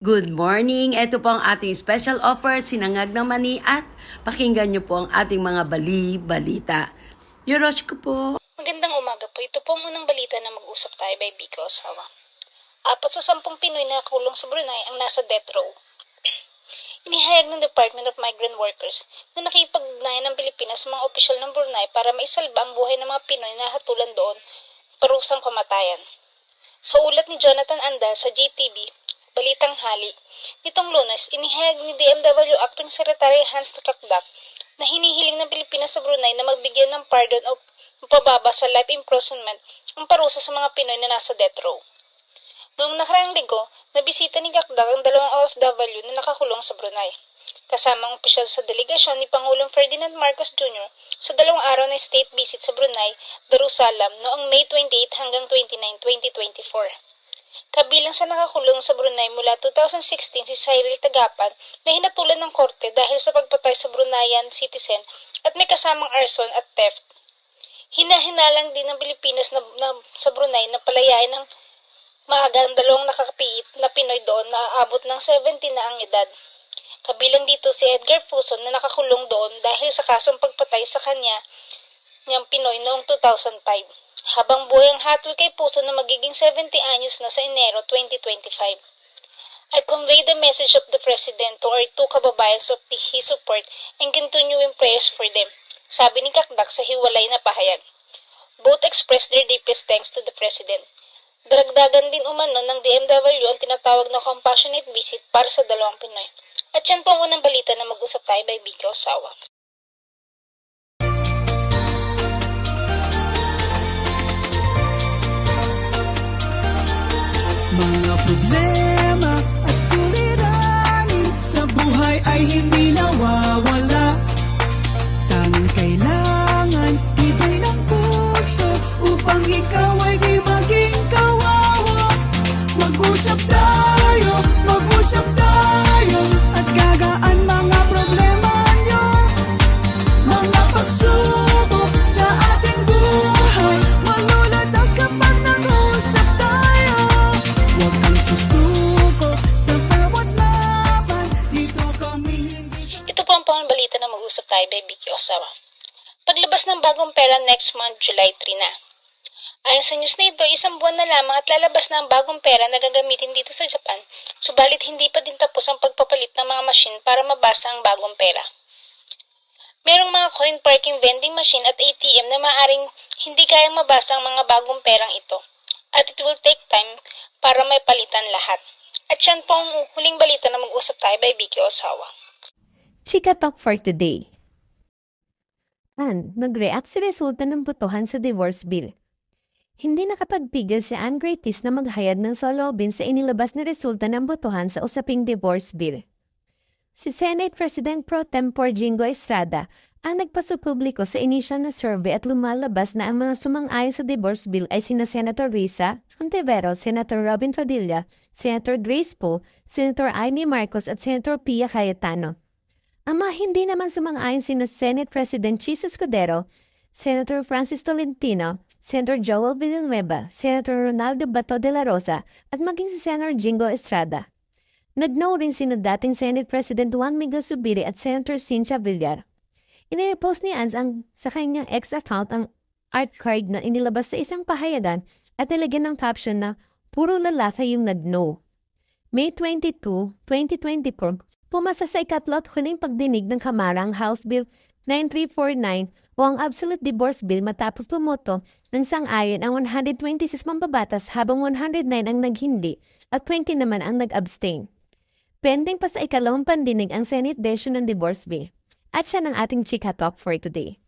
Good morning! Ito po ang ating special offer, sinangag ng mani at pakinggan niyo po ang ating mga bali-balita. Yorosh ko po. Magandang umaga po. Ito po ang unang balita na mag-usap tayo by Biko Osawa. Apat sa sampung Pinoy na nakulong sa Brunei ang nasa death row. Inihayag ng Department of Migrant Workers na nakipag-ugnayan ng Pilipinas sa mga opisyal ng Brunei para maisalba ang buhay ng mga Pinoy na hatulan doon parusang kamatayan. Sa ulat ni Jonathan Anda sa GTV, Balitang Hali, nitong lunes, inihayag ni DMW Acting Secretary Hans Tukakdak na hinihiling ng Pilipinas sa Brunei na magbigyan ng pardon o pababa sa life imprisonment ang parusa sa mga Pinoy na nasa death row. Noong nakaraang linggo, nabisita ni Gakdak ang dalawang OFW na nakakulong sa Brunei. Kasama ang opisyal sa delegasyon ni Pangulong Ferdinand Marcos Jr. sa dalawang araw na state visit sa Brunei, Darussalam noong May 28 hanggang 29, 2024. Kabilang sa nakakulong sa Brunei mula 2016 si Cyril Tagapan na hinatulan ng korte dahil sa pagpatay sa Bruneian citizen at may kasamang arson at theft. Hinahinalang din ng Pilipinas na, na sa Brunei na palayain ng maaga ang dalawang nakakapiit na Pinoy doon na aabot ng 70 na ang edad. Kabilang dito si Edgar Fuson na nakakulong doon dahil sa kasong pagpatay sa kanya niyang Pinoy noong 2005. Habang buhay ang hatol kay Puso na magiging 70 anyos na sa Enero 2025. I convey the message of the President to our two kababayans of his support and continuing prayers for them, sabi ni Kakdak sa hiwalay na pahayag. Both expressed their deepest thanks to the President. Daragdagan din umano ng DMW ang tinatawag na compassionate visit para sa dalawang Pinoy. At yan po ang unang balita na mag-usap tayo by Vicky Osawa. Mga problema at suliranin sa buhay ay hindi nawawala. Tanging kailangan ibay ng puso upang ikaw Paglabas ng bagong pera next month, July 3 na. Ayon sa news na ito, isang buwan na lamang at lalabas na ang bagong pera na gagamitin dito sa Japan, subalit hindi pa din tapos ang pagpapalit ng mga machine para mabasa ang bagong pera. Merong mga coin parking vending machine at ATM na maaring hindi kayang mabasa ang mga bagong perang ito. At it will take time para may palitan lahat. At yan po ang huling balita na mag-usap tayo by Vicky Osawa. Chika Talk for today. Ann, nag-react si resulta ng botohan sa divorce bill. Hindi nakapagpigil si Ann Graytis na maghayad ng solobin sa inilabas na resulta ng botohan sa usaping divorce bill. Si Senate President Pro Tempore Jingo Estrada ang nagpasupubliko sa inisyal na survey at lumalabas na ang mga sumang-ayon sa divorce bill ay sina Senator Risa Ontiveros, Senator Robin Padilla, Senator Grace Poe, Senator Amy Marcos at Senator Pia Cayetano. Ang mga hindi naman sumang-ayon sina Senate President Chis Escudero, Senator Francis Tolentino, Senator Joel Villanueva, Senator Ronaldo Bato de la Rosa at maging si Senator Jingo Estrada. Nag-no rin sina dating Senate President Juan Miguel Zubiri at Senator Cynthia Villar. Inirepost ni Anz ang, sa kanyang ex-account ang art card na inilabas sa isang pahayagan at nilagyan ng caption na puro lalaki yung nag-no. May 22, 2024, pumasa sa ikatlo at huling pagdinig ng Kamara ang House Bill 9349 o ang Absolute Divorce Bill matapos pumoto ng sang-ayon ang 126 mambabatas habang 109 ang naghindi at 20 naman ang nag-abstain. Pending pa sa ikalawang pandinig ang Senate version ng divorce bill. At siya ng ating Chika Talk for today.